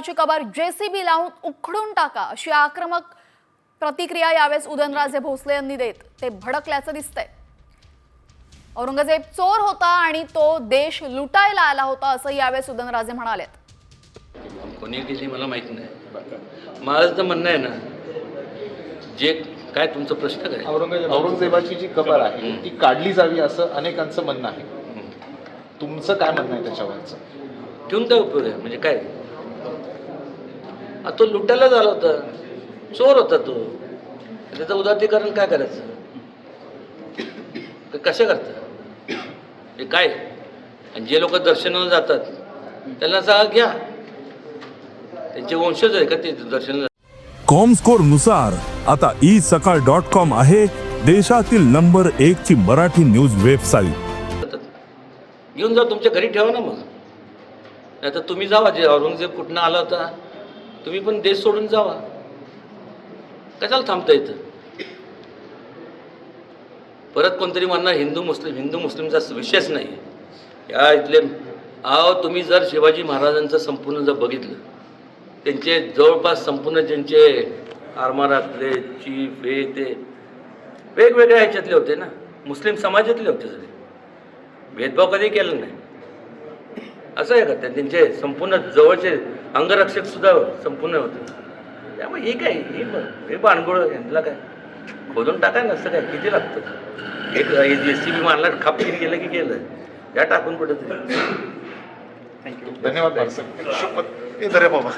देवाची कबर जेसीबी लावून उखडून टाका अशी आक्रमक प्रतिक्रिया यावेळेस उदयनराजे भोसले यांनी देत. ते भडकल्याचं दिसतंय. औरंगजेब चोर होता आणि तो देश लुटायला आला होता असं यावेळेस उदयनराजे म्हणालेत. कोणी केली मला माहीत नाही. माझं तर म्हणणं आहे ना जे काय तुमचा प्रश्न काय? औरंगजेब औरंगजेबाची जी कबर आहे ती काढली जावी असं अनेकांचं म्हणणं आहे. तुमचं काय म्हणणं आहे त्याच्यावरचं? ठेवून काय उपयोग आहे? म्हणजे काय? तो लुटायला झाला होता. चोर होता तो. त्याचं उदात्तीकरण काय करायचं? क- कसं करतं हे काय? आणि जे लोक दर्शनाला जातात त्यांना सांगा घ्या. त्यांचे वंशज आहे का ते दर्शनाला? कॉमस्कोरनुसार आता ई सकाळ डॉट कॉम आहे देशातील नंबर एक ची मराठी न्यूज वेबसाईट. घेऊन जा तुमच्या घरी ठेवा ना मग. नाही तर तुम्ही जावा जे औरंगजेब कुठनं आला होता. तुम्ही पण देश सोडून जावा. कशाला थांबता इथं? परत कोणतरी म्हणणार हिंदू मुस्लिम हिंदू मुस्लिमचा विषयच नाही या इथले अहो तुम्ही जर शिवाजी महाराजांचं संपूर्ण जर बघितलं त्यांचे जवळपास संपूर्ण ज्यांचे आरमारातले चीफ हे ते वेगवेगळ्या ह्याच्यातले होते ना. मुस्लिम समाजातले होते सगळे. भेदभाव कधी केला नाही. असं आहे का? त्या- त्यांचे संपूर्ण जवळचे अंगरक्षक सुद्धा संपूर्ण होते. त्यामुळे हे काय? हे हे बाणगोळ यांना काय? खोदून टाका नसतं काय? किती लागतं? एक जे सी बी मारला खापकीर गेलं की गेलं या टाकून कुठं तरी धन्यवाद. हे बाबा.